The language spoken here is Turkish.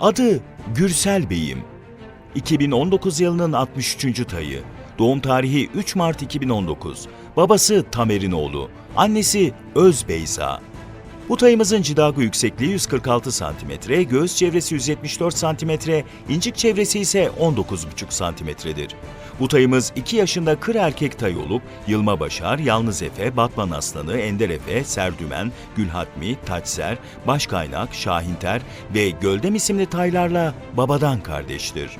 Adı Gürsel Bey'im. 2019 yılının 63. tayı. Doğum tarihi 3 Mart 2019. Babası Tamer'in oğlu. Annesi Öz Beyza. Bu tayımızın cidago yüksekliği 146 cm, göğüs çevresi 174 cm, incik çevresi ise 19,5 cm'dir. Bu tayımız 2 yaşında kır erkek tay olup Yılma Başar, Yalnız Efe, Batman Aslanı, Ender Efe, Serdümen, Gülhatmi, Taçser, Başkaynak, Şahinter ve Göldem isimli taylarla babadan kardeştir.